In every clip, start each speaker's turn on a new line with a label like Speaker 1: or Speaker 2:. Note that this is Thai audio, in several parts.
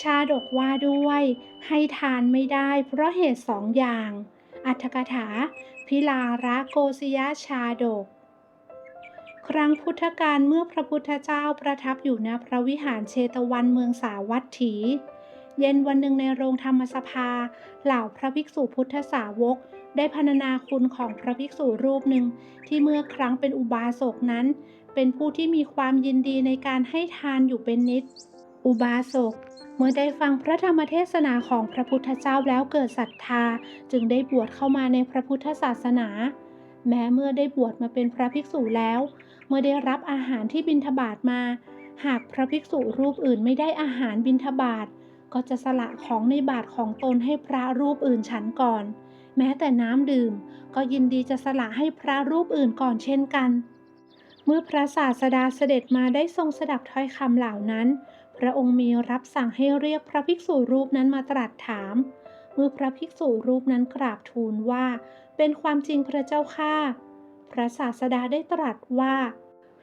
Speaker 1: ชาดกว่าด้วย ให้ทานไม่ได้เพราะเหตุสองอย่าง อัตถกถา พิลาระโกศยชาดก ครั้งพุทธกาลเมื่อพระพุทธเจ้าประทับอยู่ณพระวิหารเชตวันเมืองสาวัตถี เย็นวันหนึ่งในโรงธรรมสภา เหล่าพระภิกษุพุทธสาวกได้พรรณนาคุณของพระภิกษุรูปหนึ่งที่เมื่อครั้งเป็นอุบาสกนั้น เป็นผู้ที่มีความยินดีในการให้ทานอยู่เป็นนิด อุบาสก เมื่อได้ฟังพระธรรมเทศนาของพระพุทธเจ้าแล้วเกิดศรัทธา จึงได้บวชเข้ามาในพระพุทธศาสนา แม้เมื่อได้บวชมาเป็นพระภิกษุแล้ว เมื่อได้รับอาหารที่บิณฑบาตมา หากพระภิกษุรูปอื่นไม่ได้อาหารบิณฑบาตก็จะสละของในบาตรของตนให้พระรูปอื่นฉันก่อน แม้แต่น้ำดื่ม ก็ยินดีจะสละให้พระรูปอื่นก่อนเช่นกัน เมื่อพระศาสดาเสด็จมาได้ทรงสดับถ้อยคำเหล่านั้น พระองค์มีรับสั่งให้เรียกพระภิกษุรูปนั้นมาตรัสถาม เมื่อพระภิกษุรูปนั้นกราบทูลว่า เป็นความจริงพระเจ้าข้าพระศาสดาได้ตรัสว่า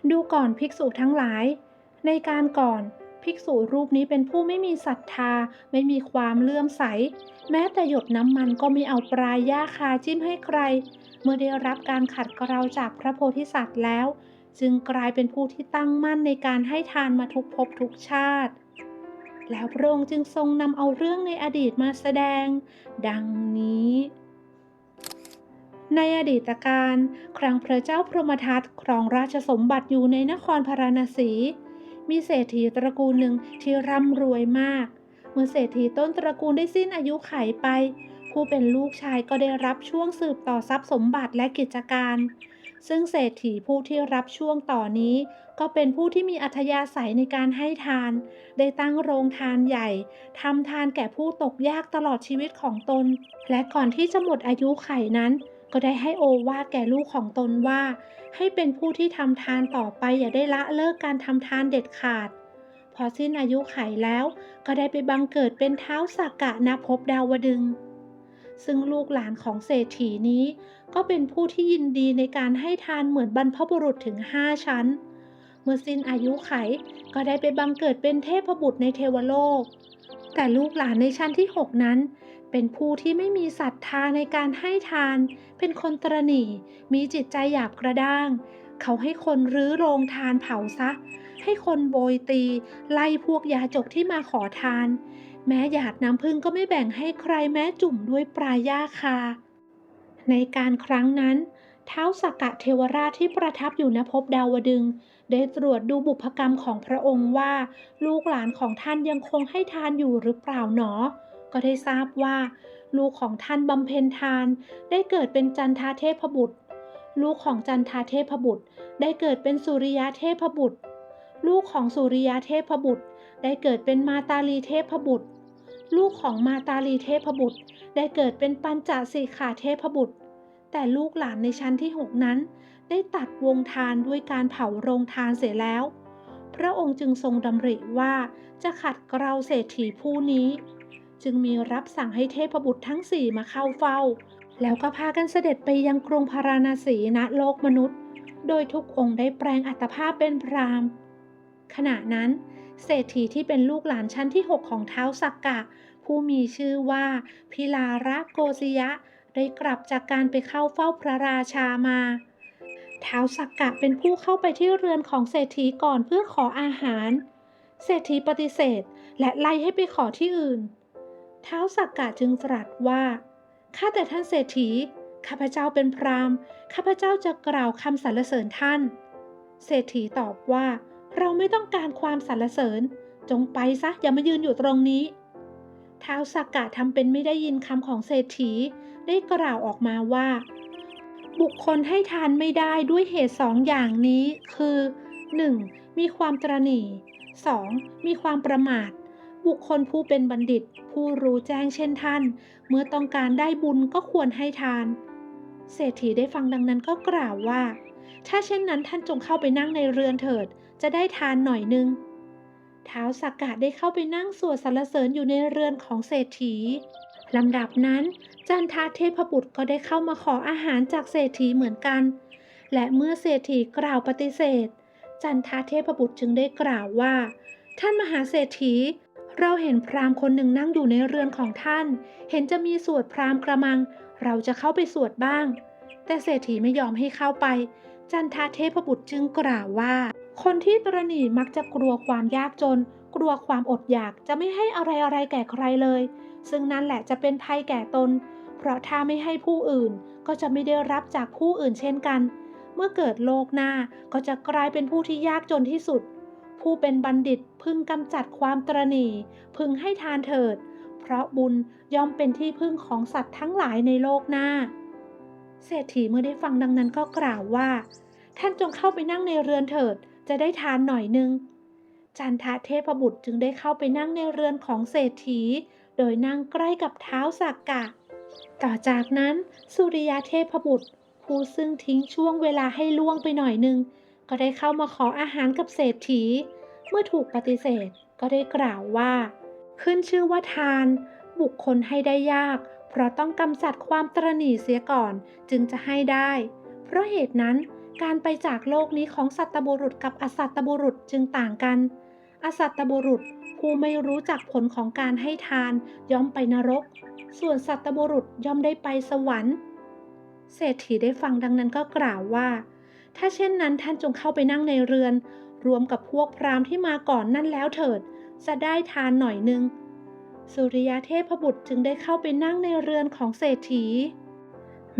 Speaker 1: ดูก่อนภิกษุทั้งหลาย ในการก่อนภิกษุรูปนี้เป็นผู้ไม่มีศรัทธา ไม่มีความเลื่อมใส แม้แต่หยดน้ำมันก็ไม่เอาปลายยาคาจิ้มให้ใคร เมื่อได้รับการขัดเกลาจากพระโพธิสัตว์แล้ว จึงกลายเป็นผู้ที่ตั้งมั่นในการให้ทานมาทุกภพทุกชาติ แล้วพระองค์จึงทรงนำเอาเรื่องในอดีตมาแสดง ดังนี้ ในอดีตการครั้งพระเจ้าพรหมทัตครองราชสมบัติอยู่ในนครพาราณสี มีเศรษฐีตระกูลหนึ่งที่ร่ำรวยมาก เมื่อเศรษฐีต้นตระกูลได้สิ้นอายุไขไป ผู้เป็นลูกชายก็ได้รับช่วงสืบต่อทรัพย์สมบัติและกิจการ ซึ่งเศรษฐีผู้ที่รับช่วงต่อนี้ ก็เป็นผู้ที่มีอัธยาศัยในการให้ทาน ได้ตั้งโรงทานใหญ่ทำทานแก่ผู้ตกยากตลอดชีวิตของตน และก่อนที่จะหมดอายุไขนั้น ก็ได้ให้โอวาทแก่ลูกของตนว่า ให้เป็นผู้ที่ทำทานต่อไปอย่าได้ละเลิกการทำทานเด็ดขาดพอสิ้นอายุไขแล้ว ก็ได้ไปบังเกิดเป็นเท้าสักกะณภพดาวดึง ซึ่งลูกหลานของเศรษฐีนี้ ก็เป็นผู้ที่ยินดีในการให้ทานเหมือนบรรพบุรุษถึงห้าชั้น เมื่อสิ้นอายุไขก็ได้ไปบังเกิดเป็นเทพบุตรในเทวโลก แต่ลูกหลานในชั้นที่หกนั้น เป็นผู้ที่ไม่มีศรัทธาในการให้ทาน เป็นคนตรณีมีจิตใจหยาบกระด้าง เขาให้คนรื้อโรงทานเผาซะ ให้คนโบยตี ไล่พวกยาจกที่มาขอทาน แม้หยาดน้ำพึ่งก็ไม่แบ่งให้ใครแม้จุ่มด้วยปลาย่าคา ในการครั้งนั้นเท้าสักกะเทวราชที่ประทับอยู่ณภพดาวดึง ได้ตรวจดูบุพกรรมของพระองค์ว่า ลูกหลานของท่านยังคงให้ทานอยู่หรือเปล่าหนอ ก็ได้ทราบว่า ลูกของท่านบำเพ็ญทาน ได้เกิดเป็นจันทาเทพบุตร ลูกของจันทาเทพบุตร ได้เกิดเป็นสุริยะเทพบุตร ลูกของสุริยะเทพบุตร ได้เกิดเป็นมาตาลีเทพบุตร ลูกของมาตาลีเทพบุตรได้เกิดเป็นปัญจสีขาเทพบุตร แต่ลูกหลานในชั้นที่หกนั้น ได้ตัดวงทานด้วยการเผาโรงทานเสียแล้ว พระองค์จึงทรงดำริว่าจะขัดเกลาเศรษฐีผู้นี้ จึงมีรับสั่งให้เทพบุตรทั้งสี่มาเข้าเฝ้า แล้วก็พากันเสด็จไปยังกรุงพาราณสีณโลกมนุษย์ โดยทุกองค์ได้แปลงอัตภาพเป็นพรามขณะนั้น เศรษฐีที่เป็นลูกหลานชั้นที่ 6 ของเท้าสักกะ ผู้มีชื่อว่าพิลาระโกศยะ ได้กลับจากการไปเข้าเฝ้าพระราชามาเท้าสักกะเป็นผู้เข้าไปที่เรือนของเศรษฐีก่อนเพื่อขออาหาร เศรษฐีปฏิเสธ และไล่ให้ไปขอที่อื่น เท้าสักกะจึงตรัสว่า ข้าแต่ท่านเศรษฐี ข้าพเจ้าเป็นพราหมณ์ข้าพเจ้าจะกล่าวคำสรรเสริญท่าน เศรษฐีตอบว่า เราไม่ต้องการความสรรเสริญ จงไปซะอย่ามายืนอยู่ตรงนี้ ท้าวสักกะทำเป็นไม่ได้ยินคำของเศรษฐีได้กล่าวออกมาว่า บุคคลให้ทานไม่ได้ด้วยเหตุสองอย่างนี้ คือ 1. มีความตรณี 2. มีความประมาท บุคคลผู้เป็นบัณฑิต ผู้รู้แจ้งเช่นท่าน เมื่อต้องการได้บุญก็ควรให้ทาน เศรษฐีได้ฟังดังนั้นก็กล่าวว่า ถ้าเช่นนั้นท่านจงเข้าไปนั่งในเรือนเถิด จะได้ทานหน่อยนึงท้าวสักกะได้เข้าไปนั่งสวดสรรเสริญอยู่ในเรือนของเศรษฐีลำดับนั้น จันทาเทพบุตรก็ได้เข้ามาขออาหารจากเศรษฐีเหมือนกัน และเมื่อเศรษฐีกล่าวปฏิเสธ จันทาเทพบุตรจึงได้กล่าวว่า ท่านมหาเศรษฐี เราเห็นพราหมณ์คนหนึ่งนั่งอยู่ในเรือนของท่าน เห็นจะมีสวดพราหมณ์กระมัง เราจะเข้าไปสวดบ้าง แต่เศรษฐีไม่ยอมให้เข้าไป จันทาเทพบุตรจึงกล่าวว่า คนที่ตรณีมักจะกลัวความยากจน กลัวความอดอยากจะไม่ให้อะไรอะไรแก่ใครเลย ซึ่งนั่นแหละจะเป็นภัยแก่ตน เพราะถ้าไม่ให้ผู้อื่นก็จะไม่ได้รับจากผู้อื่นเช่นกัน เมื่อเกิดโลกหน้าก็จะกลายเป็นผู้ที่ยากจนที่สุด ผู้เป็นบัณฑิตพึงกำจัดความตรณีพึงให้ทานเถิด เพราะบุญย่อมเป็นที่พึ่งของสัตว์ทั้งหลายในโลกหน้า เศรษฐีเมื่อได้ฟังดังนั้นก็กล่าวว่า ท่านจงเข้าไปนั่งในเรือนเถิด จะได้ทานหน่อยนึง จันทะเทพบุตรจึงได้เข้าไปนั่งในเรือนของเศรษฐี โดยนั่งใกล้กับเท้าสักกะ ต่อจากนั้นสุริยเทพบุตร ผู้ซึ่งทิ้งช่วงเวลาให้ล่วงไปหน่อยนึง ก็ได้เข้ามาขออาหารกับเศรษฐี เมื่อถูกปฏิเสธก็ได้กล่าวว่า ขึ้นชื่อว่าทาน บุคคลให้ได้ยาก เพราะต้องกำจัดความตรณีเสียก่อนจึงจะให้ได้ เพราะเหตุนั้น การไปจากโลกนี้ของสัตบุรุษกับอสัตบุรุษจึงต่างกัน อสัตบุรุษผู้ไม่รู้จักผลของการให้ทานย่อมไปนรก ส่วนสัตบุรุษย่อมได้ไปสวรรค์ เศรษฐีได้ฟังดังนั้นก็กล่าวว่า ถ้าเช่นนั้นท่านจงเข้าไปนั่งในเรือน รวมกับพวกพราหมณ์ที่มาก่อนนั่นแล้วเถิด จะได้ทานหน่อยนึง สุริยเทพบุตรจึงได้เข้าไปนั่งในเรือนของเศรษฐี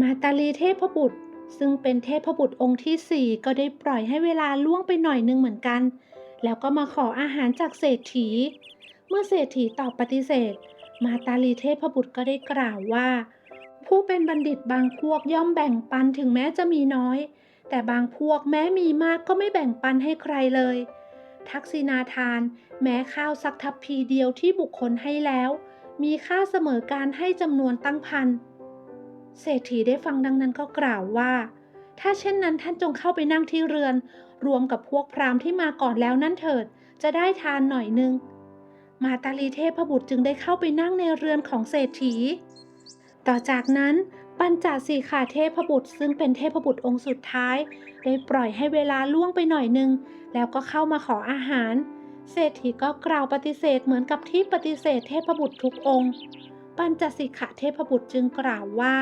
Speaker 1: มาตาลีเทพบุตร ซึ่งเป็นเทพบุตรองค์ที่สี่ก็ได้ปล่อยให้เวลาล่วงไปหน่อยนึงเหมือนกัน แล้วก็มาขออาหารจากเศรษฐี เมื่อเศรษฐีตอบปฏิเสธ มาตาลีเทพบุตรก็ได้กล่าวว่า ผู้เป็นบัณฑิตบางพวกย่อมแบ่งปันถึงแม้จะมีน้อย แต่บางพวกแม้มีมากก็ไม่แบ่งปันให้ใครเลย ทักษิณาทาน แม้ข้าวสักทัพพีเดียวที่บุคคลให้แล้ว มีค่าเสมอการให้จำนวนตั้งพัน เศรษฐีได้ฟังดังนั้นก็กล่าวว่า ถ้าเช่นนั้นท่านจงเข้าไปนั่งที่เรือน รวมกับพวกพราหมณ์ที่มาก่อนแล้วนั่นเถิด จะได้ทานหน่อยนึง มาตาลีเทพบุตรจึงได้เข้าไปนั่งในเรือนของเศรษฐี ต่อจากนั้นปัญจสีขาเทพบุตรซึ่งเป็นเทพบุตรองค์สุดท้าย ได้ปล่อยให้เวลาล่วงไปหน่อยนึง แล้วก็เข้ามาขออาหาร เศรษฐีก็กล่าวปฏิเสธเหมือนกับที่ปฏิเสธเทพบุตรทุกองค์ ปัญจสิกขเทพบุตรจึงกล่าวว่า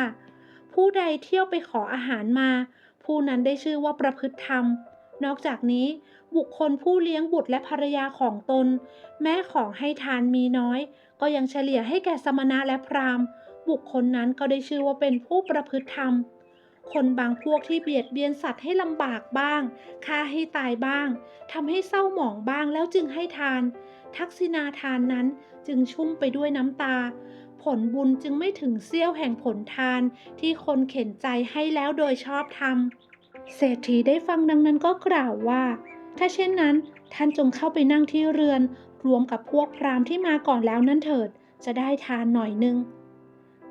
Speaker 1: ผู้ใดเที่ยวไปขออาหารมา ผู้นั้นได้ชื่อว่าประพฤติธรรม นอกจากนี้ บุคคลผู้เลี้ยงบุตรและภรรยาของตน แม้ของให้ทานมีน้อย ก็ยังเฉลี่ยให้แก่สมณะและพราหมณ์ บุคคลนั้นก็ได้ชื่อว่าเป็นผู้ประพฤติธรรม คนบางพวกที่เบียดเบียนสัตว์ให้ลำบากบ้างฆ่าให้ตายบ้างทำให้เศร้าหมองบ้างแล้วจึงให้ทาน ทักษิณาทานนั้นจึงชุ่มไปด้วยน้ำตา ผลบุญจึงไม่ถึงเสี้ยวแห่งผลทานที่คนเข็นใจให้แล้วโดยชอบธรรม เศรษฐีได้ฟังดังนั้นก็กล่าวว่า ถ้าเช่นนั้น ท่านจงเข้าไปนั่งที่เรือน รวมกับพวกพราหมณ์ที่มาก่อนแล้วนั่นเถิด จะได้ทานหน่อยนึง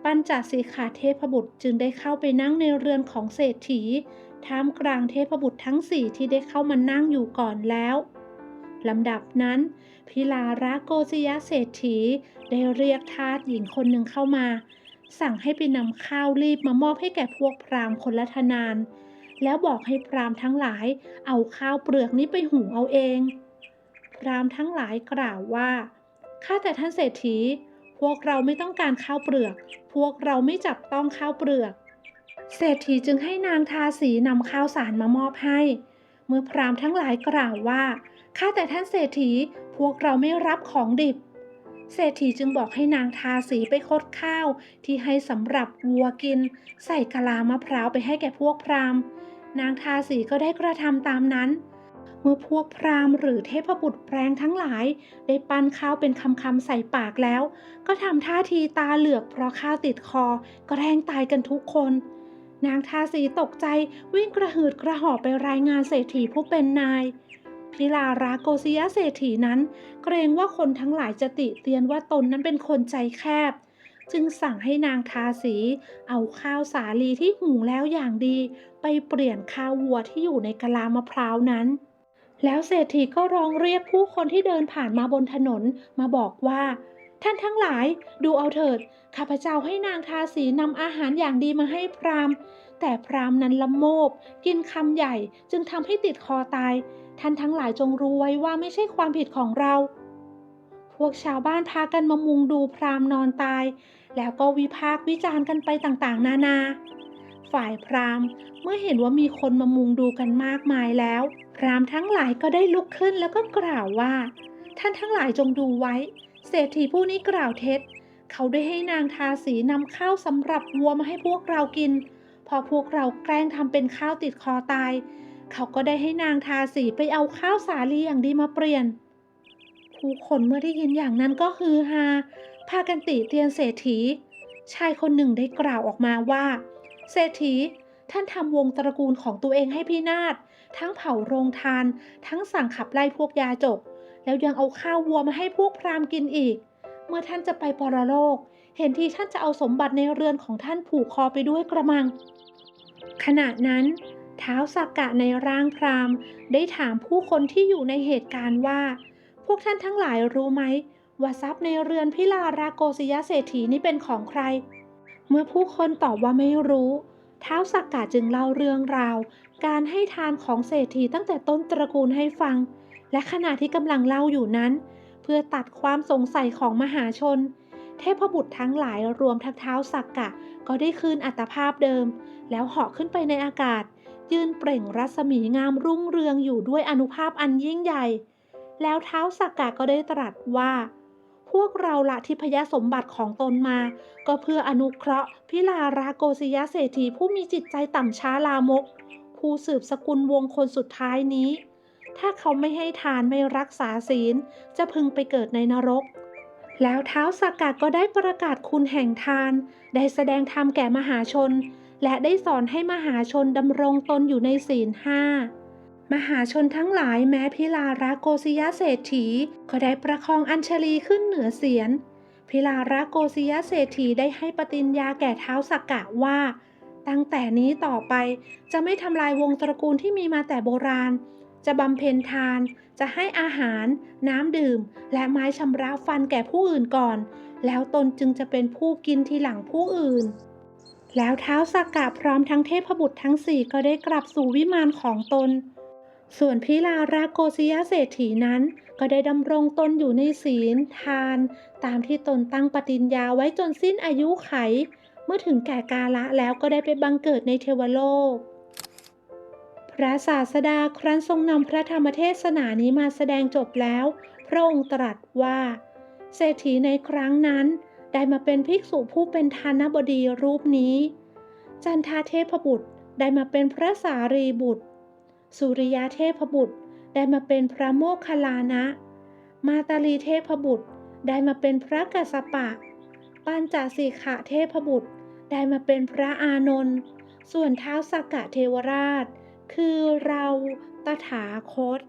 Speaker 1: ปัญจสีขาเทพบุตรจึงได้เข้าไปนั่งในเรือนของเศรษฐี ท่ามกลางเทพบุตรทั้งสี่ที่ได้เข้ามานั่งอยู่ก่อนแล้วลำดับนั้น พิลาระโกศยเศรษฐี ได้เรียกทาสหญิงคนหนึ่งเข้ามา สั่งให้ไปนำข้าวรีบมามอบให้แก่พวกพราหมณ์คนละทนาน แล้วบอกให้พราหมณ์ทั้งหลาย เอาข้าวเปลือกนี้ไปหุงเอาเอง พราหมณ์ทั้งหลายกล่าวว่าข้าแต่ท่านเศรษฐี พวกเราไม่ต้องการข้าวเปลือก พวกเราไม่จับต้องข้าวเปลือก เศรษฐีจึงให้นางทาสีนำข้าวสารมามอบให้ เมื่อพราหมณ์ทั้งหลายกล่าวว่าข้าแต่ท่านเศรษฐี พวกเราไม่รับของดิบ เศรษฐีจึงบอกให้นางทาสีไปคดข้าว ที่ให้สำหรับวัวกิน ใส่กะลามะพร้าวไปให้แก่พวกพราหมณ์ นางทาสีก็ได้กระทำตามนั้น เมื่อพวกพราหมณ์หรือเทพบุตรแปลงทั้งหลาย ได้ปั้นข้าวเป็นคำๆใส่ปากแล้ว ก็ทำท่าทีตาเหลือกเพราะข้าวติดคอก็แรงตายกันทุกคน นางทาสีตกใจวิ่งกระหืดกระหอบไปรายงานเศรษฐีผู้เป็นนาย พิลาราโกศิยะเศรษฐีนั้น เกรงว่าคนทั้งหลายจะติเตียนว่าตนนั้นเป็นคนใจแคบ จึงสั่งให้นางทาสี เอาข้าวสาลีที่หุงแล้วอย่างดี ไปเปลี่ยนข้าววัวที่อยู่ในกะลามะพร้าวนั้น แล้วเศรษฐีก็ร้องเรียกผู้คนที่เดินผ่านมาบนถนนมาบอกว่าท่านทั้งหลายดูเอาเถิด ข้าพเจ้าให้นางทาสีนำอาหารอย่างดีมาให้พรามแต่พรามนั้นละโมบ กินคำใหญ่จึงทำให้ติดคอตาย ท่านทั้งหลายจงรู้ไว้ว่าไม่ใช่ความผิดของเรา พวกชาวบ้านพากันมามุงดูพราหมณ์นอนตาย แล้วก็วิพากษ์วิจารณ์กันไปต่างๆ นานา ฝ่ายพราหมณ์เมื่อเห็นว่ามีคนมามุงดูกันมากมายแล้ว พราหมณ์ทั้งหลายก็ได้ลุกขึ้นแล้วก็กล่าวว่า ท่านทั้งหลายจงดูไว้ เศรษฐีผู้นี้กล่าวเท็จ เขาได้ให้นางทาสีนำข้าวสำหรับวัวมาให้พวกเรากิน พอพวกเราแกล้งทำเป็นข้าวติดคอตาย เขาก็ได้ให้นางทาสีไปเอาข้าวสาลีอย่างดีมาเปลี่ยน ผู้คนเมื่อได้ยินอย่างนั้นก็ฮือฮาพากันติเตียนเศรษฐี ชายคนหนึ่งได้กล่าวออกมาว่า เศรษฐีท่านทำวงตระกูลของตัวเองให้พินาศ ทั้งเผาโรงทาน ทั้งสั่งขับไล่พวกยาจก แล้วยังเอาข้าววัวมาให้พวกพราหมณ์กินอีก เมื่อท่านจะไปปรโลก เห็นทีท่านจะเอาสมบัติในเรือนของท่านผูกคอไปด้วยกระมัง ขณะนั้น ท้าวสักกะในร่างพรามได้ถามผู้คนที่อยู่ในเหตุการณ์ว่า พวกท่านทั้งหลายรู้ไหมว่าทรัพย์ในเรือนพิลาราโกศยเศรษฐีนี้เป็นของใคร เมื่อผู้คนตอบว่าไม่รู้เท้าวสักกะจึงเล่าเรื่องราว การให้ทานของเศรษฐีตั้งแต่ต้นตระกูลให้ฟัง และขณะที่กำลังเล่าอยู่นั้น เพื่อตัดความสงสัยของมหาชน เทพบุตรทั้งหลายรวมทั้งเท้าสักกะ ก็ได้คืนอัตภาพเดิม แล้วเหาะขึ้นไปในอากาศ ยืนเปล่งรัศมีงามรุ่งเรืองอยู่ด้วยอนุภาพอันยิ่งใหญ่ แล้วเท้าสักกะก็ได้ตรัสว่า พวกเราละทิพยสมบัติของตนมา ก็เพื่ออนุเคราะห์พิลาราโกศยเศรษฐีผู้มีจิตใจต่ำช้าลามก ผู้สืบสกุลวงคนสุดท้ายนี้ ถ้าเขาไม่ให้ทานไม่รักษาศีล จะพึงไปเกิดในนรกแล้วเท้าสักกะก็ได้ประกาศคุณแห่งทาน ได้แสดงธรรมแก่มหาชน และได้สอนให้มหาชนดำรงตนอยู่ในศีลห้ามหาชนทั้งหลายแม้พิลาราโกศยเศรษฐีก็ได้ประคองอัญชลีขึ้นเหนือเสียน พิลาราโกศยเศรษฐีได้ให้ปฏิญญาแก่เท้าสักกะว่า ตั้งแต่นี้ต่อไปจะไม่ทำลายวงตระกูลที่มีมาแต่โบราณ จะบำเพ็ญทาน จะให้อาหาร น้ำดื่ม และไม้ชำระฟันแก่ผู้อื่นก่อน แล้วตนจึงจะเป็นผู้กินทีหลังผู้อื่น แล้วเท้าสักกะพร้อมทั้งเทพบุตรทั้งสี่ก็ได้กลับสู่วิมานของตน ส่วนพิลาราโกศยเศรษฐีนั้น ก็ได้ดำรงตนอยู่ในศีล ทาน ตามที่ตนตั้งปฏิญญาไว้จนสิ้นอายุไข เมื่อถึงแก่กาละแล้วก็ได้ไปบังเกิดในเทวโลก พระศาสดาครั้นทรงนำพระธรรมเทศนานี้มาแสดงจบแล้ว พระองค์ตรัสว่า เศรษฐีในครั้งนั้น ได้มาเป็นภิกษุผู้เป็นทานบดีรูปนี้ จันทาเทพบุตรได้มาเป็นพระสารีบุตร สุริยาเทพบุตรได้มาเป็นพระโมคคัลลานะ มาตาลีเทพบุตรได้มาเป็นพระกัสสปะ ปัญจสีขะเทพบุตรได้มาเป็นพระอานนท์ ส่วนเท้าสักกะเทวราช คือเราตถาคต